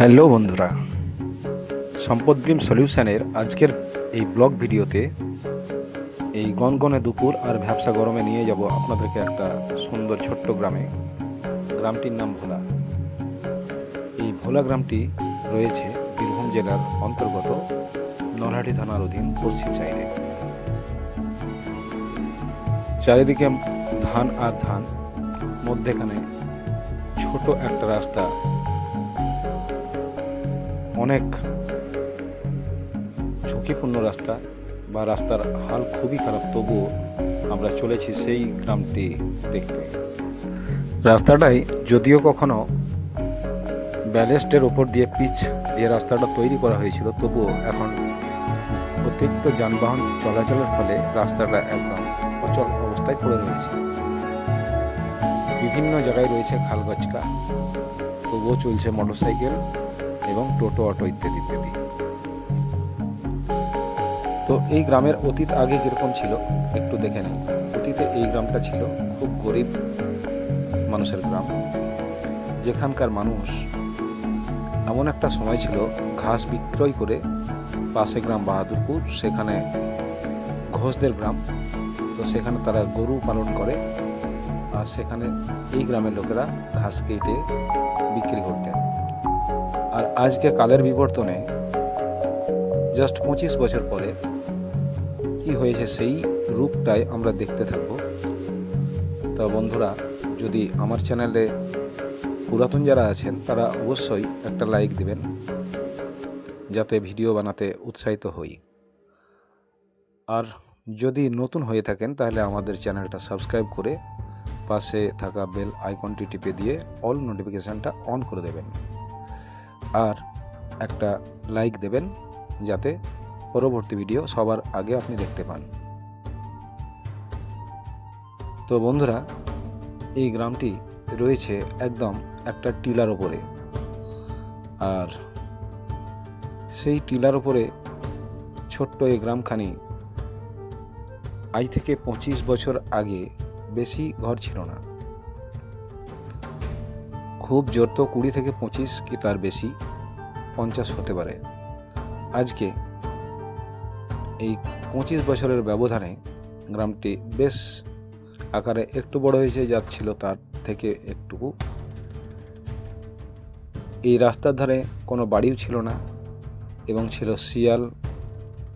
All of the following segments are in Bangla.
হ্যালো বন্ধুরা, সম্পদ ড্রিম সলিউশনের আজকের এই ব্লগ ভিডিওতে এই গনগনে দুপুর আর ভ্যাবসা গরমে নিয়ে যাব আপনাদেরকে একটা সুন্দর ছোট্ট গ্রামে। গ্রামটির নাম ভোলা। এই ভোলা গ্রামটি রয়েছে বীরভূম জেলার অন্তর্গত নলহাটি থানার অধীন পশ্চিম সাইডে। চারিদিকে ধান আর ধান, মধ্যেখানে ছোট একটা রাস্তা অনেক ঝুঁকিপূর্ণ রাস্তা বা রাস্তার হাল খুবই খারাপ, তবুও আমরা চলেছি সেই গ্রামটি দেখতে। রাস্তাটাই যদিও কখনো ব্যালেস্টের ওপর দিয়ে পিচ দিয়ে রাস্তাটা তৈরি করা হয়েছিল, তবুও এখন অতিরিক্ত যানবাহন চলাচলের ফলে রাস্তাটা একদম অচল অবস্থায় পড়ে রয়েছে। বিভিন্ন জায়গায় রয়েছে খালগচকা তবুও চলছে মোটরসাইকেল এবং টোটো, অটো ইত্যাদি ইত্যাদি। তো এই গ্রামের অতীত আগে কীরকম ছিল? একটু দেখে নিই। অতীতে এই গ্রামটা ছিল খুব গরিব মানুষের গ্রাম। যেখানকার মানুষ এমন একটা সময় ছিল, ঘাস বিক্রয় করে পাশে গ্রাম বাহাদুরপুর, সেখানে ঘোষদের গ্রাম। তো সেখানে তারা গরু পালন করে আর সেখানে এই গ্রামের লোকেরা ঘাস কেটে বিক্রি করতেন। আর আজকে কালের বিবর্তনে জাস্ট পঁচিশ বছর পরে কি হয়েছে সেই রূপটাই আমরা দেখতে থাকব। তো বন্ধুরা, যদি আমার চ্যানেলে পুরাতন যারা আছেন, তারা অবশ্যই একটা লাইক দেবেন, যাতে ভিডিও বানাতে উৎসাহিত হই। আর যদি নতুন হয়ে থাকেন, তাহলে আমাদের চ্যানেলটা সাবস্ক্রাইব করে পাশে থাকা বেল আইকনটি টিপে দিয়ে অল নোটিফিকেশানটা অন করে দেবেন। আর একটা লাইক দেবেন যাতে পরবর্তী ভিডিও সবার আগে আপনি দেখতে পান। তো বন্ধুরা, এই গ্রামটি রয়েছে একদম একটা টিলার ওপরে আর সেই টিলার ওপরে ছোট্ট এই গ্রামখানি আজ থেকে পঁচিশ বছর আগে বেশি ঘর ছিল না। খুব জোর তো কুড়ি থেকে পঁচিশ কি তার বেশি? পঞ্চাশ হতে পারে। আজকে এই পঁচিশ বছরের ব্যবধানে গ্রামটি বেশ আকারে একটু বড় হয়েছে, যা ছিল তার থেকে একটুকু। এই রাস্তার ধারে কোনো বাড়িও ছিল না এবং ছিল শিয়াল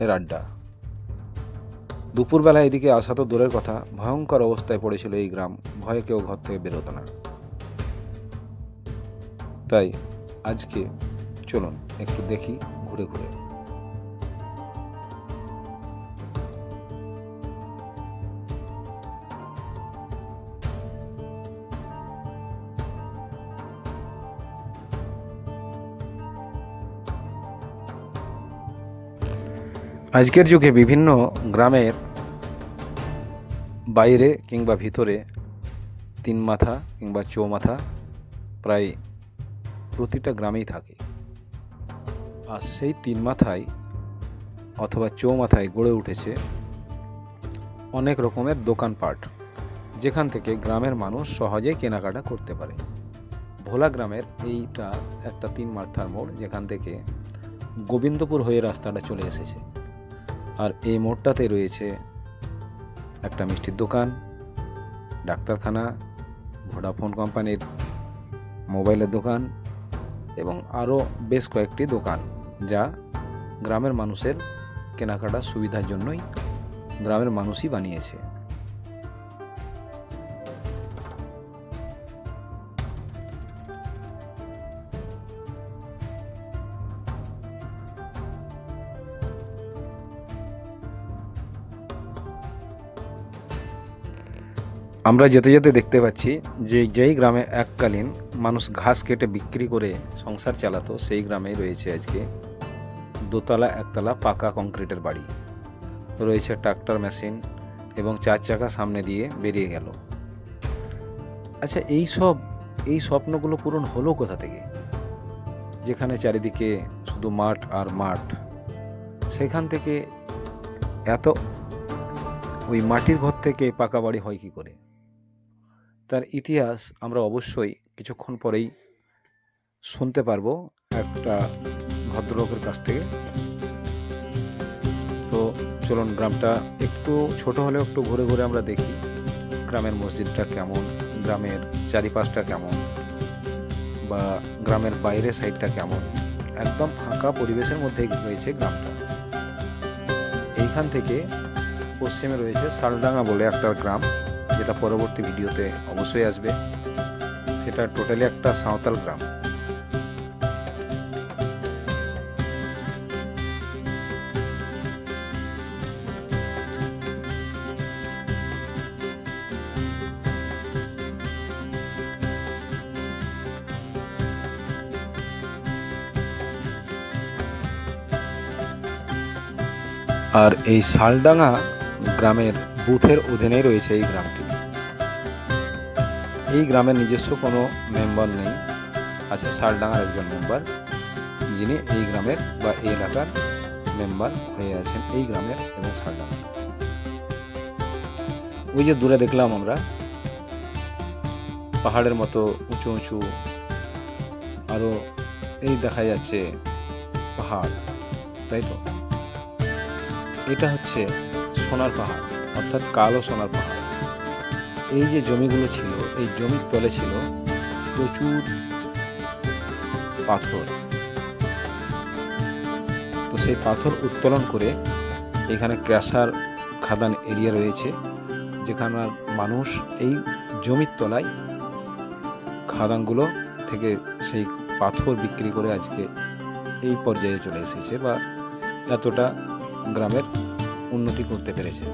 এর আড্ডা। দুপুরবেলা এদিকে আসা তো দূরের কথা, ভয়ঙ্কর অবস্থায় পড়েছিল এই গ্রাম, ভয়ে কেউ ঘর থেকে বেরোতো না। তাই আজকে চলুন একটু দেখি ঘুরে ঘুরে। আজকের যুগে বিভিন্ন গ্রামের বাইরে কিংবা ভিতরে তিন মাথা কিংবা চৌমাথা প্রায় প্রতিটা গ্রামেই থাকে। আর সেই তিন মাথায় অথবা চৌমাথায় গড়ে উঠেছে অনেক রকমের দোকানপাট, যেখান থেকে গ্রামের মানুষ সহজে কেনাকাটা করতে পারে। ভোলা গ্রামের এইটা একটা তিন মাথার মোড়, যেখান থেকে গোবিন্দপুর হয়ে রাস্তাটা চলে এসেছে। আর এই মোড়টাতে রয়েছে একটা মিষ্টির দোকান, ডাক্তারখানা, ভোডাফোন কোম্পানির মোবাইলের দোকান এবং আরও বেশ কয়েকটি দোকান, যা গ্রামের মানুষের কেনাকাটার সুবিধার জন্যই গ্রামের মানুষই বানিয়েছে। আমরা যেতে যেতে দেখতে পাচ্ছি যে যেই গ্রামে এককালীন মানুষ ঘাস কেটে বিক্রি করে সংসার চালাতো, সেই গ্রামেই রয়েছে আজকে। দোতলা, একতলা পাকা কংক্রিটের বাড়ি। রয়েছে ট্রাক্টর মেশিন এবং চার চাকা সামনে দিয়ে বেরিয়ে গেল। আচ্ছা এই সব, এই স্বপ্নগুলো পূরণ হলো কোথা থেকে? যেখানে চারিদিকে শুধু মাঠ আর মাঠ। সেখান থেকে এত, ওই মাটির ঘর থেকে পাকা বাড়ি হয় কি করে? তার ইতিহাস আমরা অবশ্যই কিছুক্ষণ পরেই শুনতে পারব একটা ভদ্রলোকের কাছ থেকে। তো চলুন, গ্রামটা একটু ছোট হলেও একটু ঘুরে ঘুরে আমরা দেখি গ্রামের মসজিদটা কেমন, গ্রামের চারিপাশটা কেমন, বা গ্রামের বাইরের সাইডটা কেমন। একদম ফাঁকা পরিবেশের মধ্যে রয়েছে গ্রামটা। এইখান থেকে পশ্চিমে রয়েছে শালডাঙ্গা বলে একটা গ্রাম, যেটা পরবর্তী ভিডিওতে অবশ্যই আসবে। সেটা টোটালি একটা সাঁওতাল গ্রাম। আর এই শালডাঙ্গা গ্রামের বুথের অধীনেই রয়েছে এই গ্রামটি। এই গ্রামের নিজস্ব কোনো মেম্বার নেই। আছে শালডাঙ্গার একজন মেম্বার যিনি এই গ্রামের বা এই এলাকার মেম্বার হয়ে আছেন এই গ্রামের এবং শালডাঙ্গা ওই যে দূরে দেখলাম আমরা, পাহাড়ের মতো উঁচু উঁচু আরও এই দেখা যাচ্ছে পাহাড়, তাই তো? এটা হচ্ছে সোনার পাহাড়, অর্থাৎ কালো সোনার পাহাড়। এই যে জমিগুলো ছিল এই জমির তলে ছিল প্রচুর পাথর। তো সেই পাথর উত্তোলন করে এখানে ক্যাশার খাদান এরিয়া রয়েছে, যেখানে মানুষ এই জমির তলায় খাদানগুলো থেকে সেই পাথর বিক্রি করে আজকে এই পর্যায়ে চলে এসেছে বা এতটা গ্রামের উন্নতি করতে পেরেছে।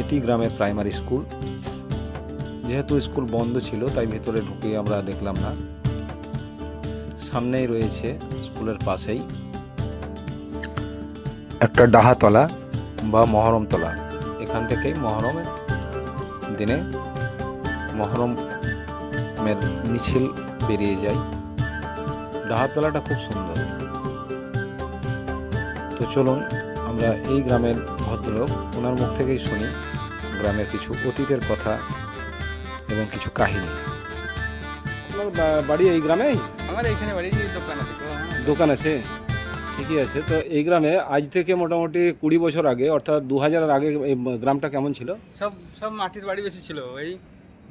এটি গ্রামের প্রাইমারি স্কুল যেহেতু স্কুল বন্ধ ছিল, তাই ভেতরে ঢুকে আমরা দেখলাম না। সামনেই রয়েছে স্কুলের পাশেই একটা ডাহাতলা বা মহরমতলা এখান থেকেই মহরমের দিনে মহরমের মিছিল বেরিয়ে যায়। ডাহাতলাটা খুব সুন্দর। তো চলুন, আমরা এই গ্রামের ভদ্রলোক, ওনার মুখ থেকেই শুনি গ্রামের কিছু অতীতের কথা এবং কিছু কাহিনী। আপনার বাড়ি এই গ্রামেই? আমার এইখানে বাড়ি দোকান আছে দোকান আছে? ঠিকই আছে। তো এই গ্রামে আজ থেকে মোটামুটি কুড়ি বছর আগে অর্থাৎ দু হাজারের আগে এই গ্রামটা কেমন ছিল? সব সব মাটির বাড়ি বেশি ছিল। ওই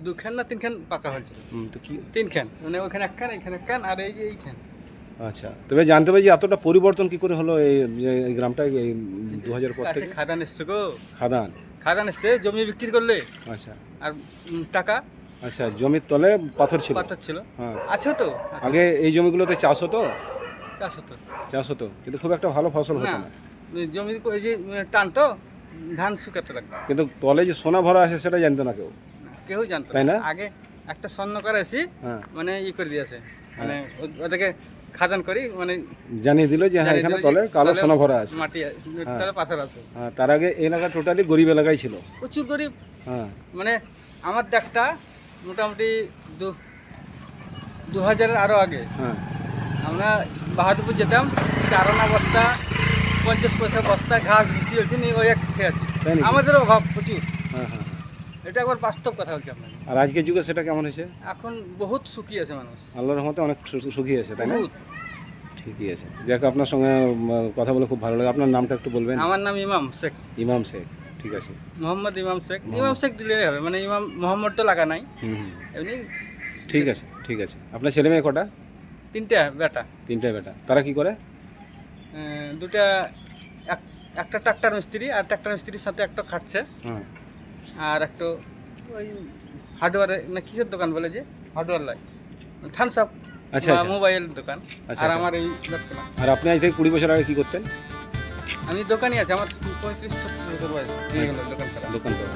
দুখান না তিনখান পাকা হয়েছিল। হুম, তো কি? তিনখান। মানে ওখানে একখান এখানে একখান আর এই যে এইখান। আচ্ছা। তবে জানতে পারি যে এতটা পরিবর্তন কি করে হলো এই যে এই গ্রামটা এই দু হাজার পর থেকে খাদান এসছে গো। খাদান। খাদান এসছে জমি বিক্রি করলে? আচ্ছা। আর টাকা? আচ্ছা জমির তলে পাথর ছিল? পাথর ছিল। হ্যাঁ। আছে তো। আগে এই জমিগুলোতে চাষ হতো? চাষ হতো। চাষ হতো কিন্তু খুব একটা ভালো ফসল হতো না। জমি ওই যে উম, টানতো ধান শুকাতে লাগতো। কিন্তু তলে যে সোনা ভরা আছে সেটা জানতো না কেউ। কেউ জানতো তাই না? আগে একটা স্বর্ণ করে হ্যাঁ। মানে ই করে দিয়েছে। মানে ওদেরকে খাদান করি মানে জানিয়ে দিল যে হ্যাঁ এখানে তলে কালো সোনা ভরা আছে। মাটি আছে, তলে পাথর আছে। হ্যাঁ তার আগে এই এলাকা টোটালি গরিব এলাকায় ছিল। প্রচুর গরিব। হ্যাঁ। মানে আমার দেখটা মোটামুটি দু দু হাজারের আরও আগে। হ্যাঁ। আমরা বাহাদুরপুর যেতাম চারনা বস্তা পঞ্চাশ পয়সা বস্তা ঘাস বৃষ্টি হচ্ছে নি ওই এক খেয়ে আছি। তাই আমাদের অভাব প্রচুর। হ্যাঁ হ্যাঁ। এটা একবার বাস্তব কথা বলছি আপনাকে। আর আজকের যুগে সেটা কেমন হয়েছে? এখন বহুত সুখী আছে মানুষ। আল্লাহর রহমতে অনেক সু- সুখী আছে তাই না? বহুত। ঠিকই আছে। যাক আপনার সঙ্গে উম, কথা বলে খুব ভালো লাগে আপনার নামটা একটু বলবেন? আমার নাম ইমাম শেখ। ইমাম শেখ ঠিক আছে। মোহাম্মদ ইমাম শেখ। ইমাম শেখ দিলেই হবে মানে ইমাম মোহাম্মদ তো লাগা নাই। হুম হুম। এমনি ঠিক আছে ঠিক আছে। আপনার ছেলে মেয়ে কটা? তিনটা বেটা। তিনটা বেটা। তারা কি করে? আহ, দুটা এক- একটা ট্রাক্টর মিস্ত্রি আর ট্রাক্টর মিস্ত্রির সাথে একটা খাটছে। হ্যাঁ। আর একটা ওই হার্ডওয়্যার না কিসের দোকান বলে যে? হার্ডওয়ার লাই থামস আপ আচ্ছা, বা আচ্ছা। মোবাইল দোকান। আচ্ছা, আর আচ্ছা। আমার এই। আর আপনি আজ থেকে কুড়ি বছর আগে কি করতেন? আমি দোকানই আছে আমার পঁয়ত্রিশ ছত্রিশ বছর বয়স। দোকান করা। দোকান করা।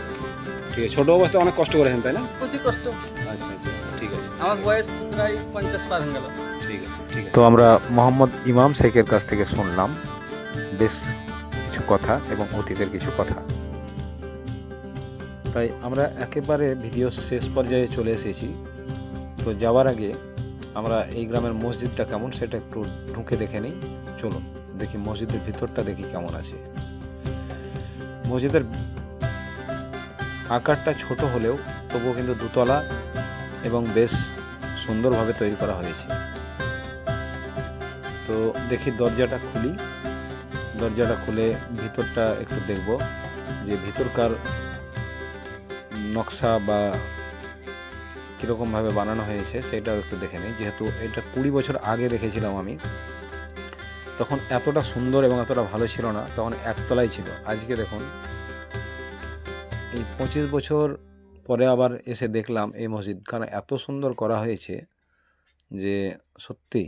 ঠিক আছে ছোটো অবস্থায় অনেক কষ্ট করেছেন তাই না? প্রচুর কষ্ট। আচ্ছা আচ্ছা ঠিক আছে। আমার বয়স প্রায় পঞ্চাশ পার হয়ে গেল। ঠিক আছে ঠিক আছে। তো আমরা মোহাম্মদ ইমাম শেখের কাছ থেকে শুনলাম বেশ কিছু কথা এবং অতীতের কিছু কথা। তাই আমরা একেবারে ভিডিও শেষ পর্যায়ে চলে এসেছি। তো যাওয়ার আগে আমরা এই গ্রামের মসজিদটা কেমন সেটা একটু ঢুকে দেখে নিই। চলুন, দেখি মসজিদের ভিতরটা দেখি কেমন আছে। মসজিদের আকারটা ছোট হলেও তবুও কিন্তু দুতলা এবং বেশ সুন্দরভাবে তৈরি করা হয়েছে। তো দেখি দরজাটা খুলি। দরজাটা খুলে ভিতরটা একটু দেখব যে ভিতরকার নকশা বা কীরকমভাবে বানানো হয়েছে সেটাও একটু দেখে নিই। যেহেতু এটা কুড়ি বছর আগে দেখেছিলাম আমি, তখন এতটা সুন্দর এবং এতটা ভালো ছিল না, তখন একতলাই ছিল। আজকে দেখুন, এই পঁচিশ বছর পরে আবার এসে দেখলাম এই মসজিদ। কারণ এত সুন্দর করা হয়েছে যে সত্যি